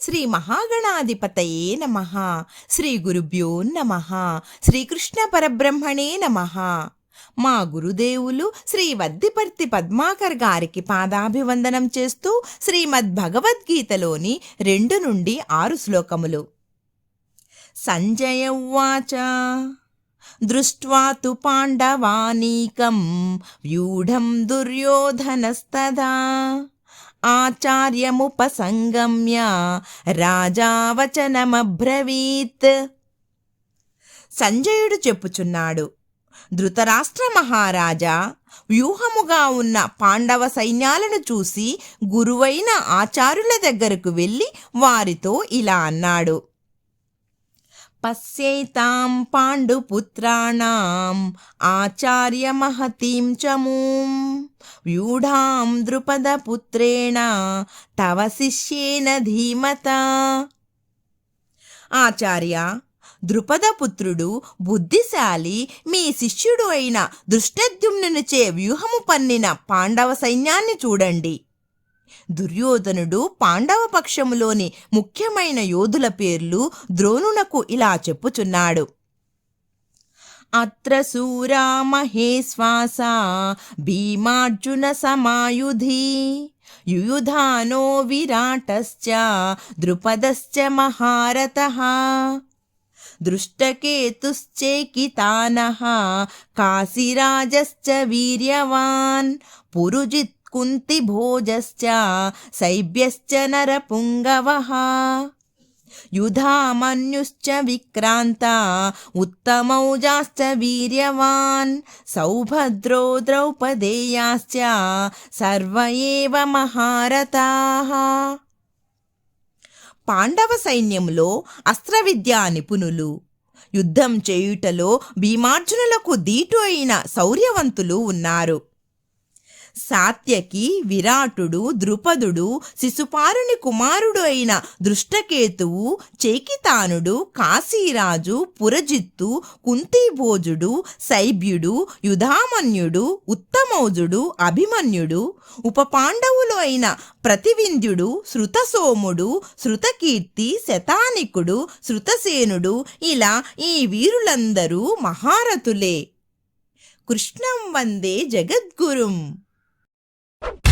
శ్రీ మహాగణాధిపతయే నమ. శ్రీ గురుభ్యో నమ. శ్రీకృష్ణ పరబ్రహ్మణే నమ. మా గురుదేవులు శ్రీ వద్దిపర్తి పద్మాకర్ గారికి పాదాభివందనం చేస్తూ శ్రీమద్ భగవద్గీతలోని రెండు నుండి ఆరు శ్లోకములు. సంజయ ఉవాచ. దృష్ట్వా తు పాండవానీకం వ్యూఢం దుర్యోధనస్తదా. ఆచార్యముపసంగమ్య రాజావచనమబ్రవీత్. సంజయుడు చెప్పుచున్నాడు ధృతరాష్ట్ర మహారాజా వ్యూహముగా ఉన్న పాండవ సైన్యాలను చూసి గురువైన ఆచారుల దగ్గరకు వెళ్ళి వారితో ఇలా అన్నాడు పశ్యేతాం పాండుపుత్రాణం ఆచార్య మహతీం చమూం. వ్యూఢాం ద్రుపదపుత్రేణ తవ శిష్యేన ధీమత. ఆచార్య ద్రుపదపుత్రుడు బుద్ధిశాలి మీ శిష్యుడు అయిన దృష్టద్యుమ్నునిచే వ్యూహము పన్నిన పాండవ సైన్యాన్ని చూడండి. దుర్యోధనుడు పాండవ పక్షములోని ముఖ్యమైన యోధుల పేర్లు ద్రోణునకు ఇలా చెప్పుచున్నాడు. అత్ర సూరా మహేశ్వాస భీమార్జున సమాయుధి యుయుధానో విరాటశ్చ ద్రుపదశ్చ మహారథ దృష్టకేతుశ్చేకితాన కాశీరాజశ్చ వీర్యవాన్ పురుజిత్ కుంతిభోజశ్చ శైబ్యశ్చ నరపుంగవः యుధామన్యుశ్చ విక్రాంత ఉత్తమౌజాశ్చ వీర్యవాన్ సౌభద్రో ద్రౌపదేయాశ్చ సర్వేవ ఏవ పాండవ సైన్యంలో అస్త్రవిద్యా నిపుణులు యుద్ధం చేయుటలో భీమార్జునులకు దీటు అయిన శౌర్యవంతులు ఉన్నారు. సాత్యకి విరాటుడు ద్రుపదుడు శిశుపారుని కుమారుడు అయిన దృష్టకేతువు చేకితానుడు కాశీరాజు పురజిత్తు కుంతీభోజుడు శైభ్యుడు యుధామన్యుడు ఉత్తమౌజుడు అభిమన్యుడు ఉపపాండవులు అయిన ప్రతివింధ్యుడు శృతసోముడు శృతకీర్తి శతానికుడు శృతసేనుడు ఇలా ఈ వీరులందరూ మహారథులే. కృష్ణం వందే జగద్గురుం. you